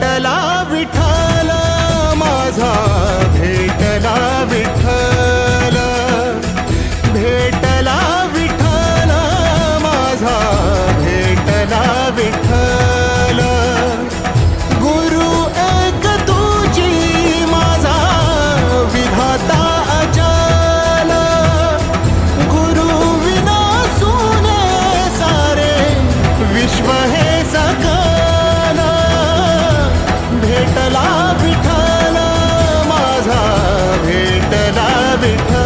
भेटला विठाला माझा. Yeah.